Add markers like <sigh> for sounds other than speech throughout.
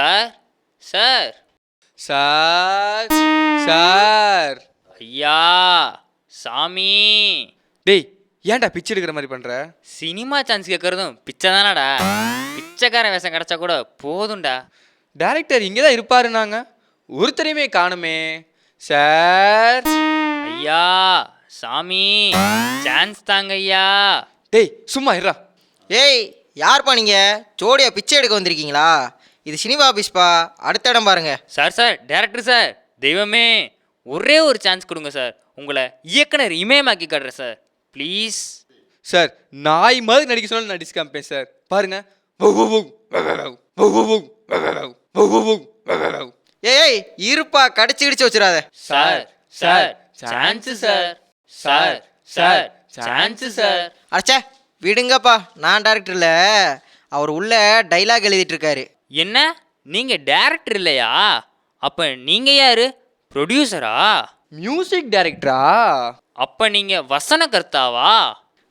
Sir sir. Sir sir. ஐயா சாமி. டேய் ஏன்டா பிச்சை எடுக்கிற மாதிரி பண்ற? சினிமா சான்ஸ் கேட்கறதும் பிச்சை தானடா பிச்சைக்காரன் வேஷம் கிடைச்சா கூட போதும்டா. டைரக்டர் இங்கே தான் இருப்பாருனாங்க ஒருத்தரையுமே காணுமே. சார். ஐயா சாமி. சான்ஸ் தாங்க ஐயா. டேய் சும்மா இருடா. ஏய் யார்ப்பா நீங்கள் ஜோடியா பிச்சை எடுக்க வந்திருக்கீங்களா? இது சினிமா ஆஃபீஸ்ப்பா அடுத்த இடம் பாருங்க சார் சார் டேரக்டர் சார் தெய்வமே ஒரே ஒரு சான்ஸ் கொடுங்க சார் உங்களை இயக்குனர் இமயமாக்கி காட்டுறேன் சார் ப்ளீஸ் சார் நாய் மாதிரி நடிக்க சொன்னால் நான் டிஸ்காம்பேன் சார் பாருங்க ஏய் இருப்பா கடைச்சி கிடிச்சு வச்சிடாத sir sir chance sir sir sir chance sir அடச்சே விடுங்கப்பா நான் டேரக்டர் இல்லை அவர் உள்ள டைலாக் எழுதிட்டு இருக்காரு என்ன? நீங்க டேரக்டர் இல்லையா? அப்ப நீங்க யாரு? ப்ரொடியூசரா மியூசிக் டைரக்டரா அப்ப நீங்க வசனகர்த்தாவா?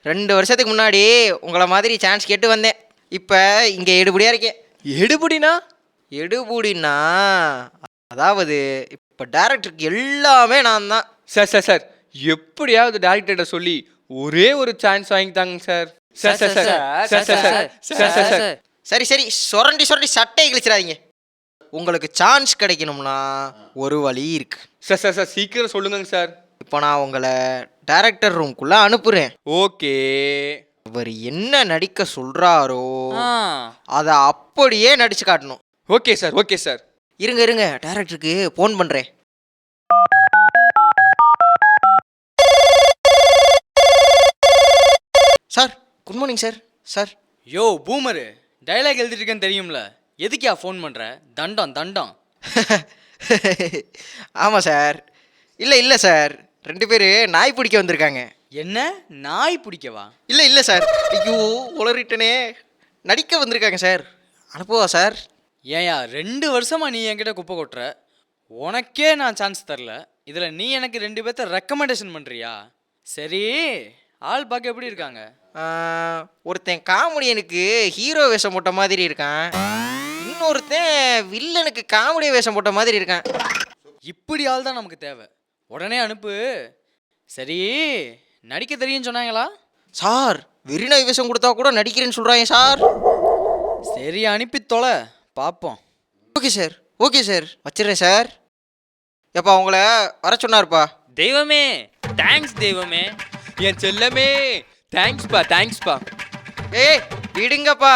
ரெண்டு வருஷத்துக்கு முன்னாடி உங்களை மாதிரி சான்ஸ் கேட்டு வந்தேன். இப்போ இங்கே எடுபடியாக இருக்கேன். எடுபடினா? எடுபடினா அதாவது இப்போ டேரக்டருக்கு எல்லாமே நான் தான். சார் சார் சார் எப்படியாவது டேரக்டர்கிட்ட சொல்லி ஒரே ஒரு சான்ஸ் வாங்கி தாங்க sir sir sir sir sir sir sir sir sir சரி சரி. சொரண்டி சொரண்டி சட்டையை கிழிச்சிடாதீங்க. உங்களுக்கு சான்ஸ் கிடைக்கணும்னா ஒரு வழி இருக்கு. சார் சார் சார் சீக்கிரம் சொல்லுங்க சார். இப்போ நான் உங்களை டைரக்டர் ரூம்குள்ளே அனுப்புகிறேன் ஓகே. அவர் என்ன நடிக்க சொல்கிறாரோ ஆ, அதை அப்படியே நடிச்சு காட்டணும். Okay sir okay sir. இருங்க இருங்க. டேரக்டருக்கு ஃபோன் பண்ணுறேன் sir good morning sir. Sir. யோ பூமரு. டைலாக் எழுதிருக்கேன்னு தெரியும்ல. எதுக்கியா ஃபோன் பண்ணுற தண்டம் தண்டம். <laughs> ஆமாம் சார். இல்லை இல்லை சார். ரெண்டு பேர் நாய் பிடிக்க வந்திருக்காங்க. என்ன? நாய் பிடிக்கவா? இல்லை இல்லை சார். ஐயோ உளறிட்டனே. நடிக்க வந்திருக்காங்க சார். அனுப்புவா சார்? ஏன்யா ரெண்டு வருஷமா நீ என்கிட்ட குப்பை கொட்டுற. உனக்கே நான் சான்ஸ் தரல. இதில் நீ எனக்கு ரெண்டு பேர்த்த ரெக்கமெண்டேஷன் பண்ணுறியா சரி ஆள் பார்க்க எப்படி இருக்காங்க? ஒருத்தன் காமெடியனுக்கு ஹீரோ வேஷம் போட்ட மாதிரி இருக்கான். இன்னொருத்தன் வில்லனுக்கு காமெடி வேஷம் போட்ட மாதிரி இருக்கான். இப்படி ஆள் தான் நமக்கு தேவை. உடனே அனுப்பு. சரி நடிக்க தெரியும்னு சொன்னாங்களா? சார் வெறிநாய் வேஷம் கொடுத்தா கூட நடிக்கிறேன்னு சொல்கிறாங்க சார். சரி அனுப்பி தொலை. பார்ப்போம் ஓகே சார் ஓகே சார். வச்சிடுறேன் சார். எப்பா உங்களை வர சொன்னார்ப்பா. தெய்வமே தேங்க்ஸ் தெய்வமே. என் செல்லமே தேங்க்ஸ்ப்பா தேங்க்ஸ்ப்பா ஏய் விடுங்கப்பா.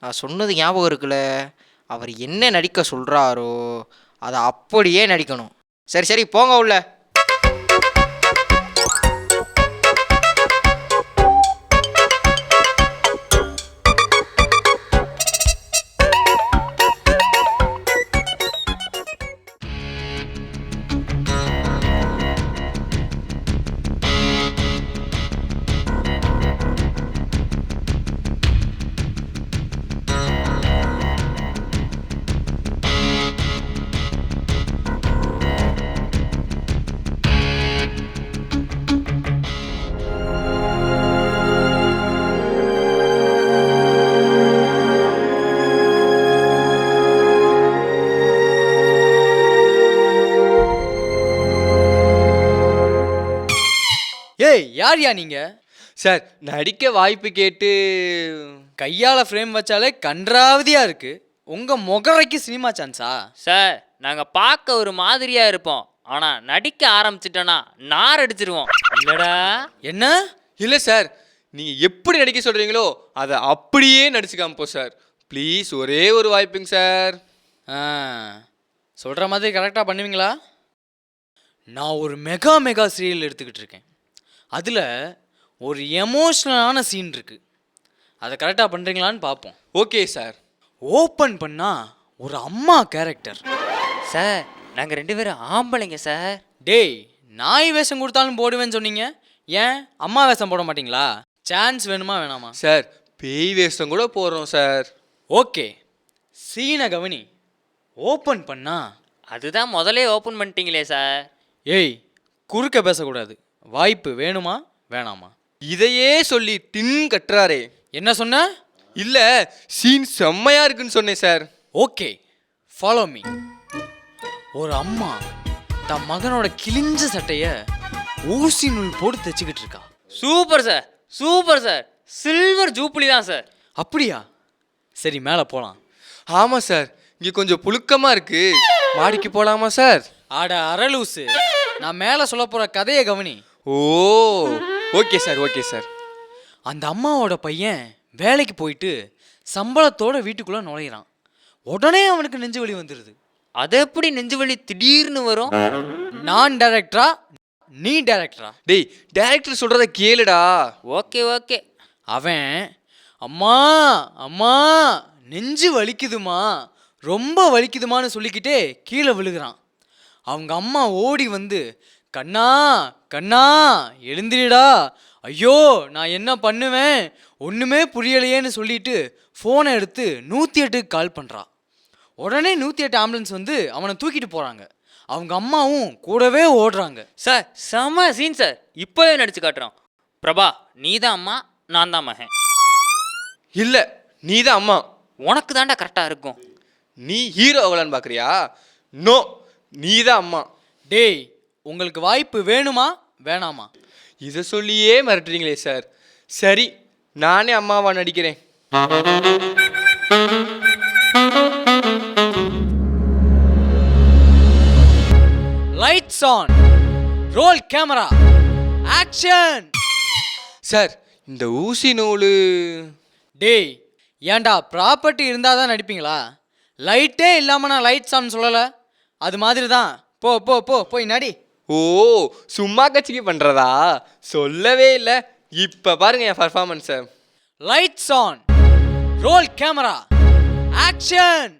நான் சொன்னது ஞாபகம் இருக்குல்ல? அவர் என்ன நடிக்க சொல்கிறாரோ அதை அப்படியே நடிக்கணும். சரி சரி போங்க உள்ள. யார்யா நீங்கள் சார் நடிக்க வாய்ப்பு கேட்டு கையால் ஃப்ரேம் வச்சாலே கன்றாவதியாக இருக்குது உங்கள் முகரைக்கு சினிமா சான்ஸா சார் நாங்க பார்க்க ஒரு மாதிரியா இருப்போம். ஆனா நடிக்க ஆரம்பிச்சிட்டோன்னா நார் அடிச்சிருவோம். இல்லடா. என்ன? இல்லை சார் நீங்கள் எப்படி நடிக்க சொல்கிறீங்களோ அதை அப்படியே நடிச்சு காமிப்போம் சார். ப்ளீஸ் ஒரே ஒரு வாய்ப்புங்க சார். ஆ சொல்கிற மாதிரி கரெக்டாக பண்ணுவீங்களா? நான் ஒரு மெகா மெகா சீரியல் எடுத்துக்கிட்டு இருக்கேன். அதில் ஒரு எமோஷ்னலான சீன் இருக்குது அதை கரெக்டாக பண்ணுறீங்களான்னு பார்ப்போம் ஓகே சார் ஓப்பன் பண்ணால் ஒரு அம்மா கேரக்டர் சார் நாங்க ரெண்டு பேரும் ஆம்பளைங்க சார் டேய் நாய் வேஷம் கொடுத்தாலும் போடுவேன்னு சொன்னீங்க. ஏன்? அம்மா வேஷம் போட மாட்டீங்களா? சான்ஸ் வேணுமா வேணாமா? சார் பேய் வேஷம் கூட போடுறோம் சார் ஓகே சீனை கவனி. ஓப்பன் பண்ணா அதுதான் முதலே ஓப்பன் பண்ணிட்டீங்களே சார் ஏய் குறுக்க பேசக்கூடாது. வாய்ப்பு வேணுமா? வேணாமா? இதையே சொல்லி டின் கட்டுறாரே என்ன சொன்ன? இல்லை சீன் செம்மையா இருக்குன்னு சொன்னேன் சார். ஓகே ஃபாலோ மீ ஒரு அம்மா தன் மகனோட கிழிஞ்ச சட்டைய ஊசி நூல் போட்டு தைச்சுக்கிட்டு இருக்கா. Super sir. Super sir. Silver jubilee தான் சார். அப்படியா? சரி மேலே போகலாம் ஆமாம் சார். இங்கே கொஞ்சம் புழுக்கமாக இருக்கு. மாடிக்கு போகலாமா சார்? ஆட அரலூசு நான் மேலே சொல்ல போகிற கதையை கவனி. ஓ ஓகே சார் ஓகே சார். அந்த அம்மாவோட பையன் வேலைக்கு போயிட்டு சம்பளத்தோட வீட்டுக்குள்ளே நுழையிறான். உடனே அவனுக்கு நெஞ்சு வலி வந்துடுது அது எப்படி நெஞ்சு வலி திடீர்னு வரும்? நான் டைரக்டரா நீ டைரக்டரா டேய் டேரக்டர் சொல்கிறத கேளுடா. Okay okay. அவன் அம்மா அம்மா நெஞ்சு வலிக்குதுமா? ரொம்ப வலிக்குதுமான்னு சொல்லிக்கிட்டே கீழே விழுகிறான். அவங்க அம்மா ஓடி வந்து கண்ணா கண்ணா எழுந்திரிடா. ஐயோ நான் என்ன பண்ணுவேன்? ஒன்றுமே புரியலையேன்னு சொல்லிட்டு ஃபோனை எடுத்து நூற்றி எட்டுக்கு கால் பண்ணுறா உடனே நூற்றி எட்டு ஆம்புலன்ஸ் வந்து அவனை தூக்கிட்டு போகிறாங்க அவங்க அம்மாவும் கூடவே ஓடுறாங்க. சார் செம சீன் சார். இப்போவே நடிச்சு காட்டுறோம். பிரபா நீ தான் அம்மா நான் தான் மகன். இல்லை நீ தான் அம்மா. உனக்கு தாண்டா கரெக்டாக இருக்கும். நீ ஹீரோ ஆகலான்னு பார்க்குறியா நோ நீ தான் அம்மா. டேய் உங்களுக்கு வாய்ப்பு வேணுமா? வேணாமா? இதை சொல்லியே மிரட்டுறீங்களே சார். சரி நானே அம்மாவா நடிக்கிறேன். Lights on roll camera action sir இந்த ஊசி நூல். டேய் ஏன்டா ப்ராப்பர்ட்டி இருந்தால் தான் நடிப்பீங்களா லைட்டே இல்லாமல் நான் லைட்ஸ் ஆன் சொல்லலை. அது மாதிரி தான் போ போ போ போய் நடி. ஓ சும்மா கட்சிக்கு பண்ணுறதா சொல்லவே இல்லை. இப்போ பாருங்க என் பர்ஃபார்மன்ஸை lights on roll camera action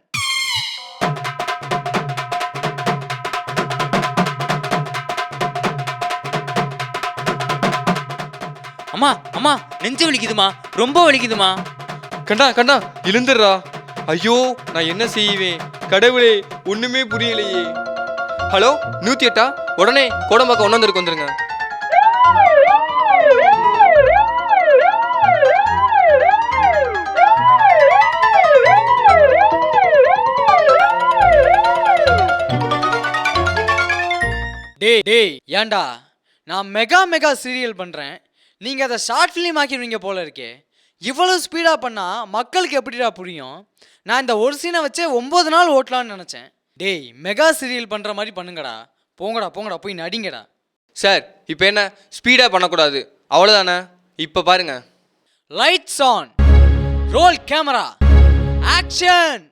அம்மா அம்மா நெஞ்சு வலிக்குதுமா? ரொம்ப வலிக்குதுமா? கண்டா கண்டா எழுந்துடுறா ஐயோ நான் என்ன செய்வேன்? கடவுளே ஒண்ணுமே புரியலையே. ஹலோ நூத்தி எட்டா? உடனே கோடம்பாக்கம் வந்துருக்கு வந்துருங்க. டேய் டேய் ஏன்டா? நான் மெகா மெகா சீரியல் பண்ணுறேன் நீங்கள் அதை ஷார்ட் ஃபிலிம் ஆக்கிடுவீங்க போல இருக்கே. இவ்வளோ ஸ்பீடாக பண்ணால் மக்களுக்கு எப்படிடா புரியும்? நான் இந்த ஒரு சீனை வச்சே ஒம்பது நாள் ஓட்டலாம்னு நினச்சேன். டேய் மெகா சீரியல் பண்ணுற மாதிரி பண்ணுங்கடா. போங்கடா போங்கடா போய் நடிங்கடா. சார் இப்போ என்ன? ஸ்பீடாக பண்ணக்கூடாது. அவ்வளோதானே இப்போ பாருங்க. Lights on roll camera action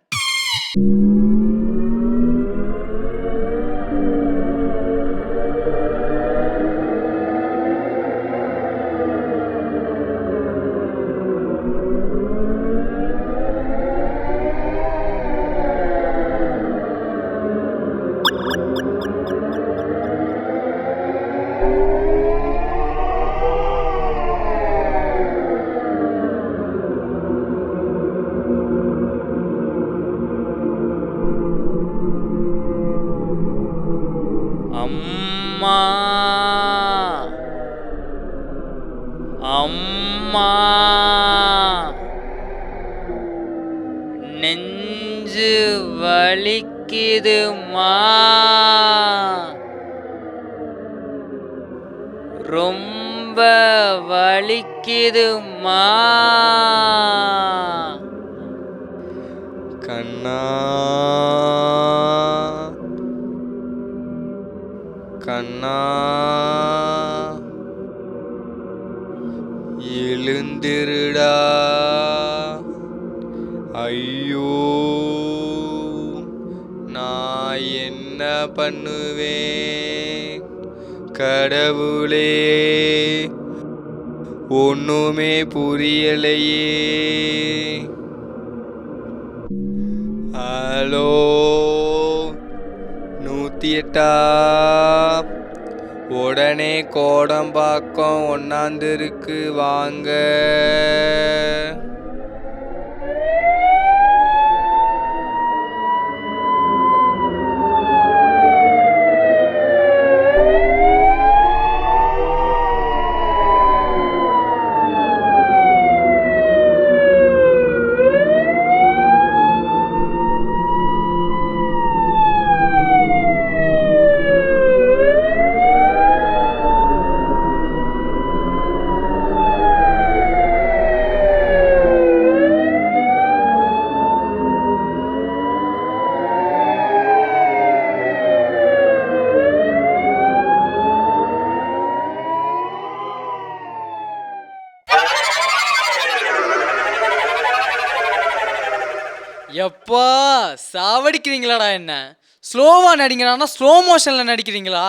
அம்மா. நெஞ்சு வலிக்குதுமா ரொம்ப வலிக்குதுமா எழுந்திருடா. ஐயோ நான் என்ன பண்ணுவேன்? கடவுளே ஒண்ணுமே புரியலையே. ஹலோ நூற்றி எட்டா? உடனே கோடம்பாக்கம் ஒன்னாந்திருக்கு வாங்க. சாவடிக்கிறீங்களாடா என்ன? ஸ்லோவாக நடிக்கிறான்னா ஸ்லோ மோஷனில் நடிக்கிறீங்களா?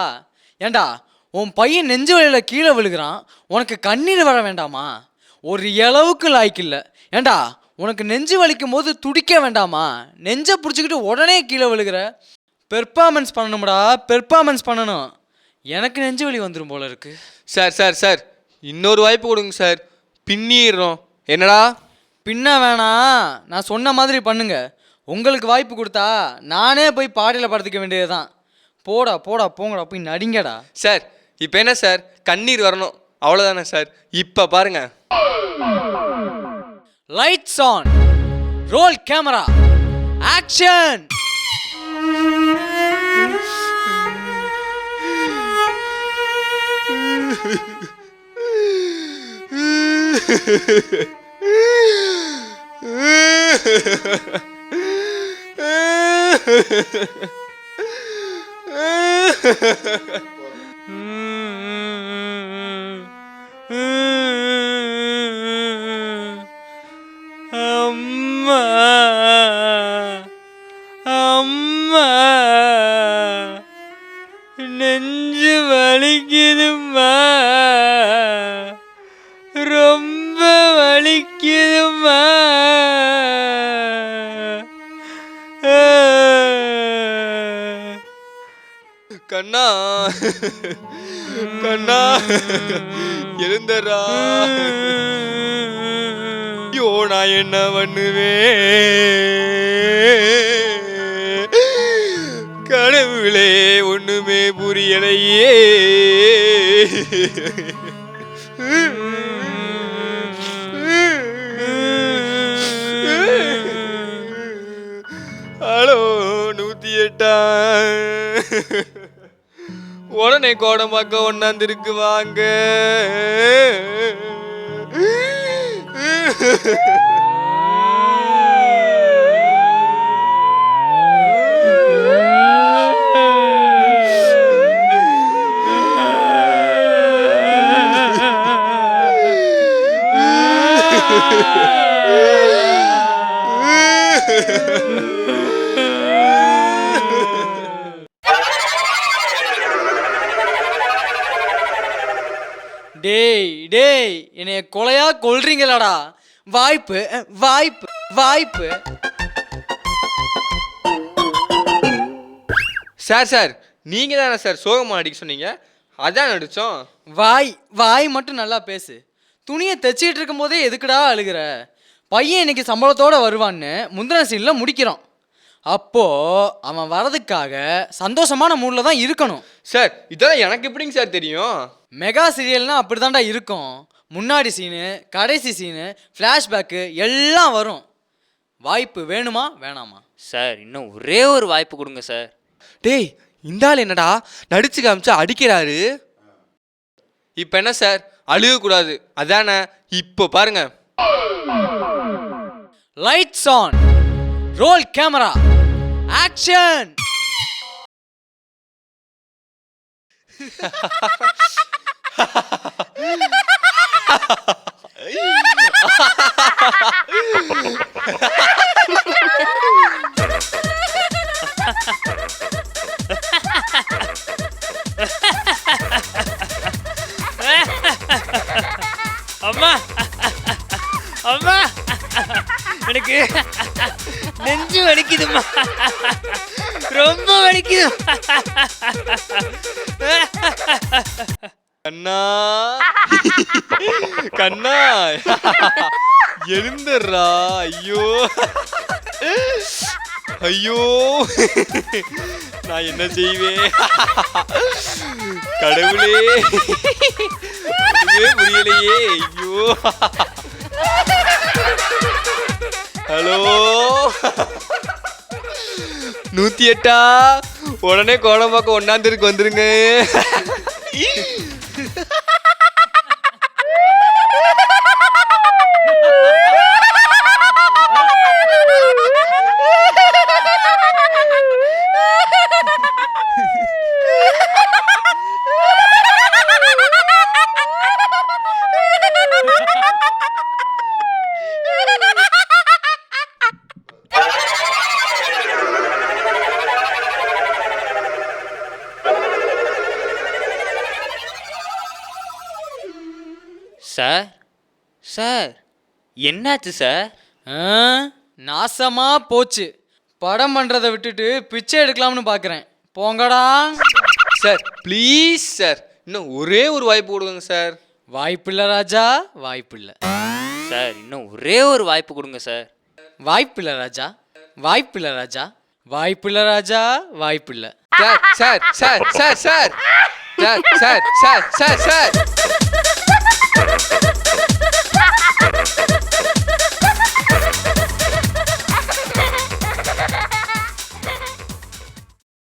ஏண்டா உன் பையன் நெஞ்சு வழியில் கீழே விழுகிறான் உனக்கு கண்ணீர் வர வேண்டாமா? ஒரு இளவுக்கு லாய்க்கு இல்லை. ஏண்டா உனக்கு நெஞ்சு வலிக்கும் போது துடிக்க வேண்டாமா? நெஞ்சை பிடிச்சிக்கிட்டு உடனே கீழே விழுகிற. பெர்ஃபார்மன்ஸ் பண்ணணும்டா பெர்ஃபார்மன்ஸ் பண்ணணும். எனக்கு நெஞ்சு வலி வந்துடும் போல இருக்கு. சார் சார் சார் இன்னொரு வாய்ப்பு கொடுங்க சார். பின்னிடுறோம். என்னடா? பின்ன வேணாம். நான் சொன்ன மாதிரி பண்ணுங்க. உங்களுக்கு வாய்ப்பு கொடுத்தா நானே போய் பாடியில் படுத்துக்க வேண்டியதுதான். போடா போடா போங்கடா போய் நடிங்கடா. சார் இப்போ என்ன சார்? கண்ணீர் வரணும். அவ்வளோதானே சார்? இப்போ பாருங்க. Lights on roll camera action அம்மா அம்மா <laughs> கண்ணா எழுந்தரா ஐயோ <laughs> நான் என்ன பண்ணுவேன்? கடவுளே ஒண்ணுமே புரியலையே. ஹலோ நூத்தி எட்டா. உடனே கோடம்பாக்க ஒன்னாந்திருக்கு வாங்க. என்னைய கொலையா கொல்றீங்களாடா? வாய்ப்பு வாய்ப்பு வாய்ப்பு. சார் சார் நீங்க தானே சார் சோகமா அடிக்க சொன்னீங்க? அதான் நடிச்சோம். வாய் வாய் மட்டும் நல்லா பேசு. துணியை தைச்சிட்டு இருக்கும் போதே எதுக்குடா அழுகிற? பையன் இன்னைக்கு சம்பளத்தோட வருவான்னு முந்தின சீனில் முடிக்கிறான் அப்போ அவன் வரதுக்காக சந்தோஷமான மூடில் தான் இருக்கணும். சார் இதெல்லாம் எனக்கு எப்படிங்க சார் தெரியும்? மெகா சீரியல்னா அப்படிதான்டா இருக்கும். முன்னாடி சீனு கடைசி சீனு ஃப்ளாஷ்பேக்கு எல்லாம் வரும். வாய்ப்பு வேணுமா வேணாமா? சார் இன்னும் ஒரே ஒரு வாய்ப்பு கொடுங்க சார் டேய் இந்த ஆள் என்னடா? நடிச்சு காமிச்சு அடிக்கிறாரு. இப்போ என்ன சார் அழுகக்கூடாது அதானே? இப்போ பாருங்க. Lights on roll camera action <laughs> அம்மா. அம்மா. எனக்கு நெஞ்சு வலிக்குதுமா ரொம்ப வலிக்குது. அண்ணா. கண்ணா. எழுந்துடுறா. ஐயோ. ஐயோ. நான் என்ன செய்வேன்? கடவுளே. ஒண்ணுமே புரியலையே. ஐயோ. ஹலோ. நூத்தி எட்டா? உடனே கோடம்பாக்கம் ஒன்னாந்திருக்கு வந்துருங்க. என்னாச்சு சார்? ஆ, நாசமா போச்சு. படம் பண்ணுறதை விட்டுட்டு பிச்சை எடுக்கலாம்னு பார்க்குறேன் போங்கடா. Sir please sir. இன்னும் ஒரே ஒரு வாய்ப்பு கொடுங்க சார். வாய்ப்பில்லை ராஜா வாய்ப்பில்லை. சார் இன்னும் ஒரே ஒரு வாய்ப்பு கொடுங்க சார். வாய்ப்பில்லை ராஜா வாய்ப்பில்லை ராஜா. வாய்ப்பில்லை ராஜா வாய்ப்பில்லை. Sir sir sir sir sir. Sir sir sir sir sir.